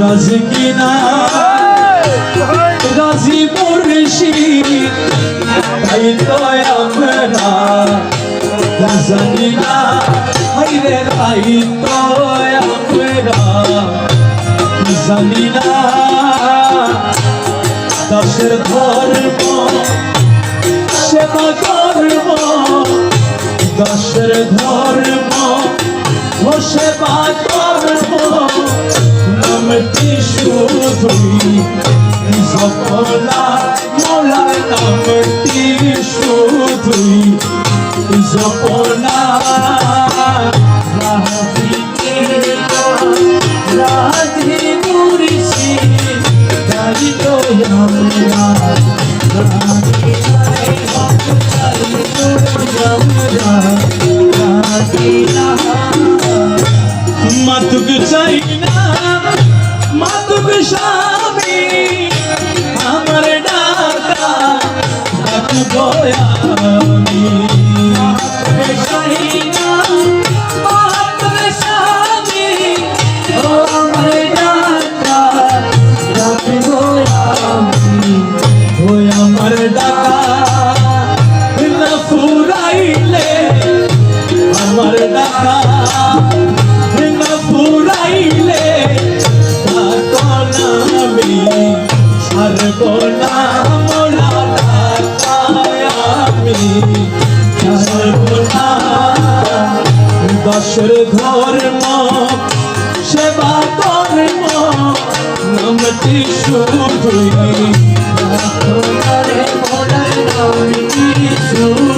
রাজকিনা রাজি মুর্শি তাই তো আমরা জানি না হাইরে তাই তো আমরা জানি না দাসের ধর্ম, সেবা ধর্ম দাসের ধর্ম সেবা ধর্ম নামটি শুধুই জপনা মোলার নামটি শুধুই জপনা রাধে মুর্শি দারি তো আমরা দশের ধর্ম সেবা কর্ম নামটি শুধুই মোলার নামটি শুধুই।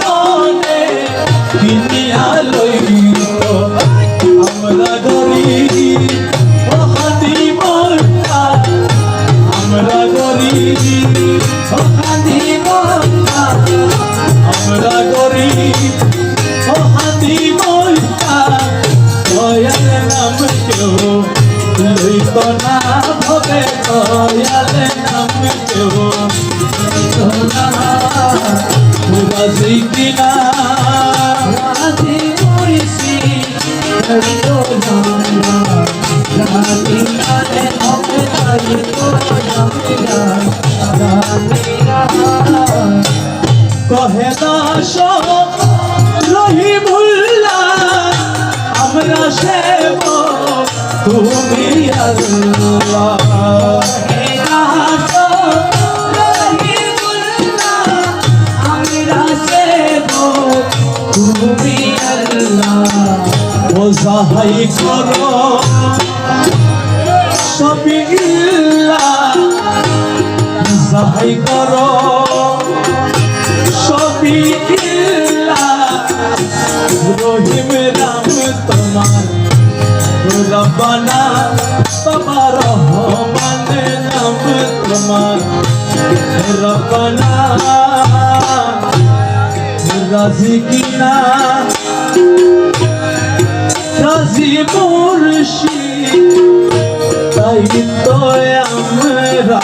গনে কিনিয়া লইত। আমরা গরিব হাতি মোটা আমরা গরিব হাতি মোটা আমরা গরিব লইত না। কিনা রাধে মুর্শি হরিও নামা রাধে রাধে হবে হরি তো কহে দাস রহিমুল্লাহ আমরা সেব তুমি আল্লাহ। ও সাহাই করো সবই সাহাই করো সবই রহিম রাম তোমার রব্বানা বাবা রহমান নাম তোমার রব্বানা রাজি কিনা? রাজি মুর্শি তাই তো আমরা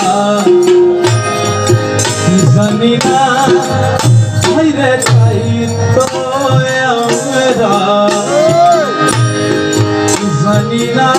জানি না। রে, তাই তো আমরা জানি না।